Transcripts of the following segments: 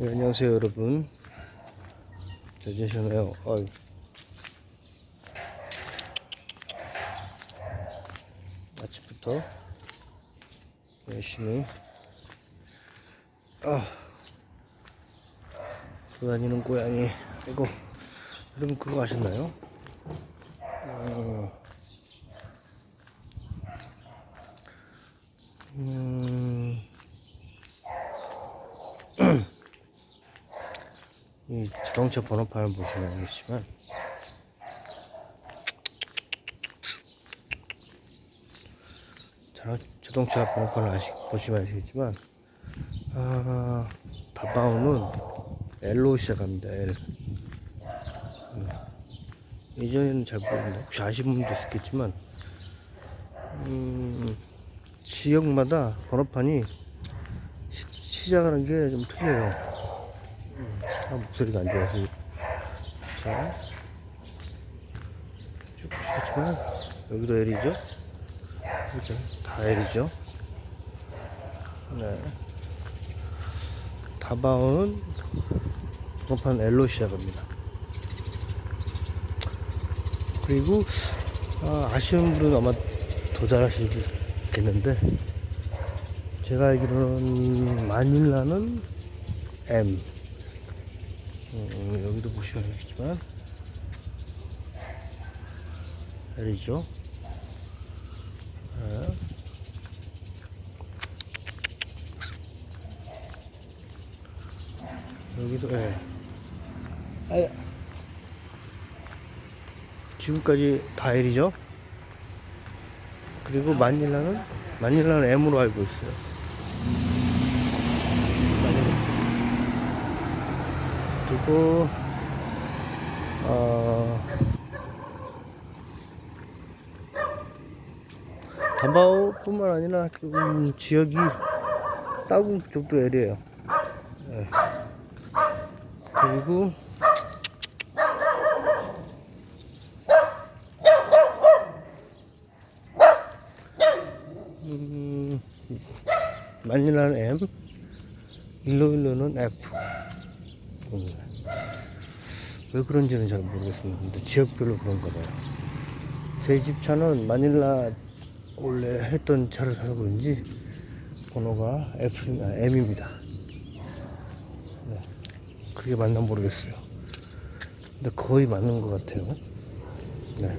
네, 안녕하세요 여러분 잘 지내셨나요? 어이. 아침부터 열심히 아 돌아다니는 고양이 아이고 여러분 그거 아셨나요? 어, 이 자동차 번호판을 보시면 알겠지만. 자, 자동차 번호판을 아시, 보시면 아시겠지만 아, 다바오는 L로 시작합니다 L. 음, 예전에는 잘 모르는데 혹시 아시는 분도 있겠지만 음, 지역마다 번호판이 시, 시작하는 게 좀 틀려요 아, 목소리가 안 좋아서. 자, 쭉 보시겠지만 여기도 L이죠? 그죠 다 L이죠? 네. 다바오는 번호판 L로 시작합니다. 그리고 아, 아시는 분은 아마 더 잘하시겠는데 제가 알기로는 마닐라는 M 음, 여기도 보시면 알겠지만 L이죠. 네. 여기도 L 아, 지금까지 다 L이죠? 그리고 마닐라는 마닐라는 M으로 알고 있어요 마닐라. 그리고 어 담바오뿐만 아니라 좀 지역이 따궁 쪽도 L이에요 예. 그리고 음, 마닐라는 M, 일로일로는 F. 음. 왜 그런지는 잘 모르겠습니다. 근데 지역별로 그런가 봐요. 제 집 차는 마닐라 원래 했던 차를 사서 그런지 번호가 F, 아, M입니다. 네. 그게 맞나 모르겠어요. 근데 거의 맞는 것 같아요. 네.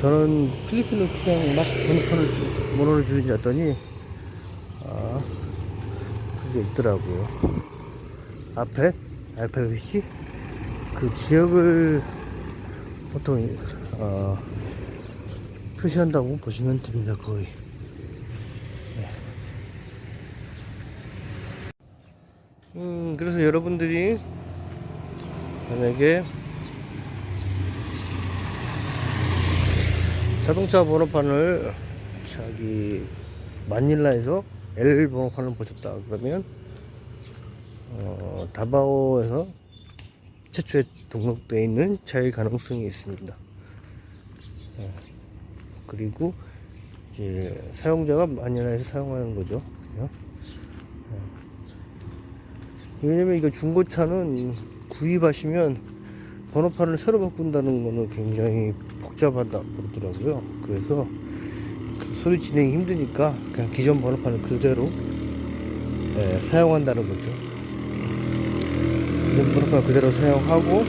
저는 필리핀을 그냥 막 번호판을 주- 번호를 주는 줄 알았더니 아 그게 있더라고요. 앞에 알파벳이 그 지역을 보통 어, 표시한다고 보시면 됩니다 거의. 네. 음 그래서 여러분들이 만약에 자동차 번호판을 저기 마닐라에서 L 번호판을 보셨다 그러면 어, 다바오에서 최초에 등록되어 있는 차일 가능성이 있습니다. 어, 그리고 이제 사용자가 마닐라에서 사용하는 거죠. 그죠? 어. 왜냐면 이거 중고차는 구입하시면 번호판을 새로 바꾼다는 거는 굉장히 복잡하다 그러더라고요. 그래서 그 소리 진행이 힘드니까 그냥 기존 번호판을 그대로 예, 사용한다는 거죠. 기존 번호판 그대로 사용하고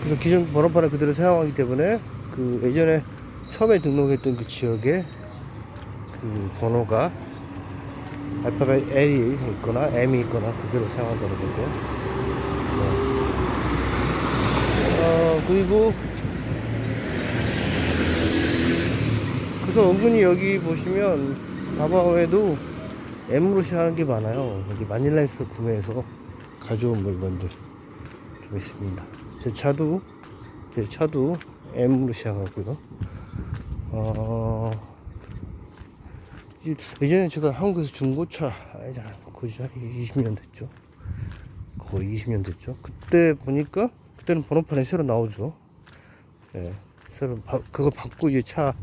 그래서 기존 번호판을 그대로 사용하기 때문에 그 예전에 처음에 등록했던 그 지역에 그 번호가 알파벳 L이 있거나 M이 있거나 그대로 사용한다는 거죠. 네. 어, 그리고 그래서 은근히 여기 보시면 다바오에도 M으로 시작하는 게 많아요. 여기 마닐라에서 구매해서 가져온 물건들 좀 있습니다. 제 차도 제 차도 M으로 시작하고요. 어, 이- 예전에 제가 한국에서 중고차 알잖아요. 그지 한 20년 됐죠. 거의 20년 됐죠. 그때 보니까 그때는 번호판이 새로 나오죠. 예, 새로 바, 그거 받고 이제 차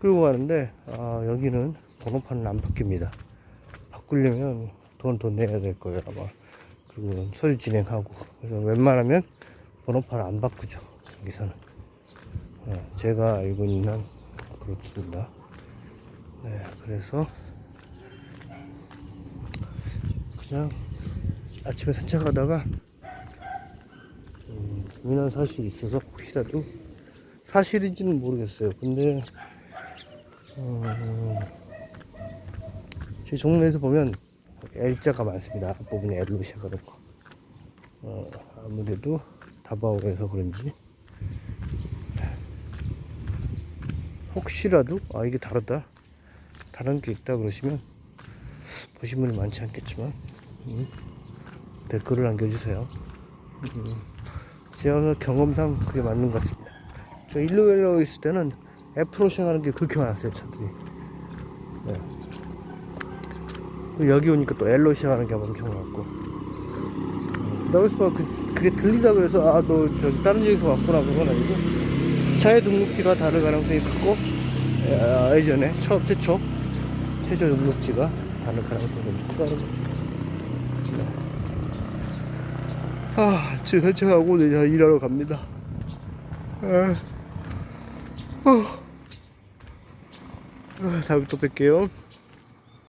끌고 가는데 아 여기는 번호판은 안 바뀝니다. 바꾸려면 돈 더 내야 될 거예요 아마. 그리고 서류 진행하고 그래서 웬만하면 번호판을 안 바꾸죠 여기서는. 어, 제가 알고 있는 한 그렇습니다. 네, 그래서 그냥 아침에 산책하다가 음, 재미난 사실이 있어서 혹시라도 사실인지는 모르겠어요. 근데 어, 제 동네에서 보면 L자가 많습니다. 앞부분에 L로 시작하는 거. 어, 아무래도 다바오에서 그런지 혹시라도 아 이게 다르다 다른 게 있다 그러시면 보신 분이 많지 않겠지만 음, 댓글을 남겨주세요. 음, 제가 경험상 그게 맞는 것 같습니다. 저 일로엘로 있을 때는 F로 시작하는 게 그렇게 많았어요 차들이. 네. 여기 오니까 또 L로 시작하는 게 엄청 많고. 음, 나 그래서 막 그, 그게 들리다 그래서 아 너 저기 다른 지역에서 왔구나 그건 아니고 차의 등록지가 다를 가능성이 크고 아, 예전에 처음 최초 최초 등록지가 다를 가능성이 좀 크다는 거죠. 네. 아, 지금 산책하고 이제 일하러 갑니다. 아, 어. 아, 다음에 또 뵐게요.